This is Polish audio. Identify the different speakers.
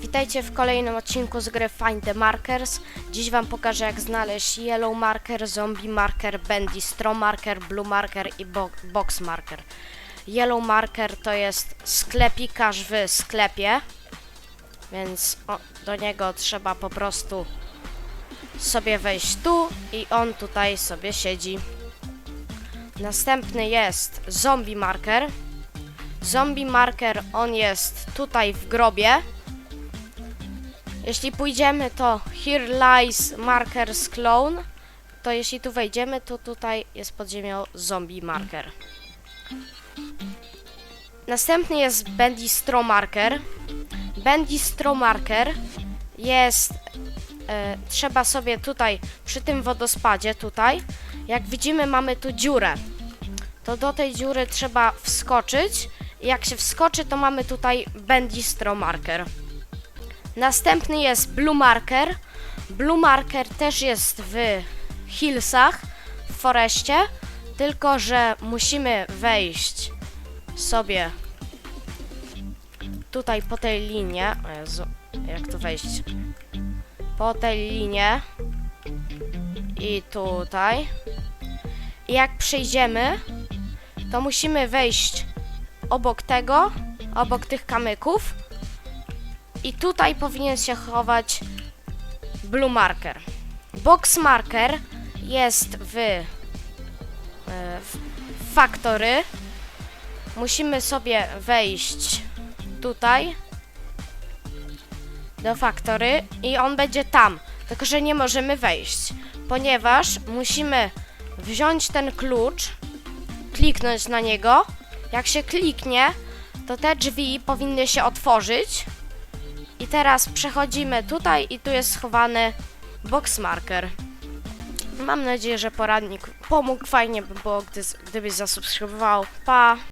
Speaker 1: Witajcie w kolejnym odcinku z gry Find the Markers. Dziś wam pokażę jak znaleźć Yellow Marker, Zombie Marker, Bendy Straw Marker, Blue Marker i bo Box Marker. Yellow Marker to jest sklepikarz w sklepie, więc o, do niego trzeba po prostu sobie wejść tu i on tutaj sobie siedzi. Następny jest Zombie Marker. Zombie Marker, on jest tutaj w grobie. Jeśli pójdziemy, to Here Lies Marker's Clone. To jeśli tu wejdziemy, to tutaj jest pod ziemią Zombie Marker. Następny jest Bendy Straw Marker. Bendy Straw Marker jest... E, trzeba sobie tutaj, przy tym wodospadzie tutaj, jak widzimy mamy tu dziurę. To do tej dziury trzeba wskoczyć. Jak się wskoczy, to mamy tutaj Bendy Straw Marker. Następny jest Blue Marker. Blue Marker też jest w Hillsach, w Foreście, tylko że musimy wejść sobie tutaj po tej linie. Jezu, jak tu wejść? Po tej linie i tutaj. I jak przejdziemy, to musimy wejść obok tego, obok tych kamyków. I tutaj powinien się chować blue marker. Box marker jest w, e, w factory. Musimy sobie wejść tutaj do factory i on będzie tam. Tylko, że nie możemy wejść, ponieważ musimy wziąć ten klucz, kliknąć na niego. Jak się kliknie, to te drzwi powinny się otworzyć. Teraz przechodzimy tutaj i tu jest schowany box marker. Mam nadzieję, że poradnik pomógł. Fajnie by było, gdy, gdybyś zasubskrybował. Pa!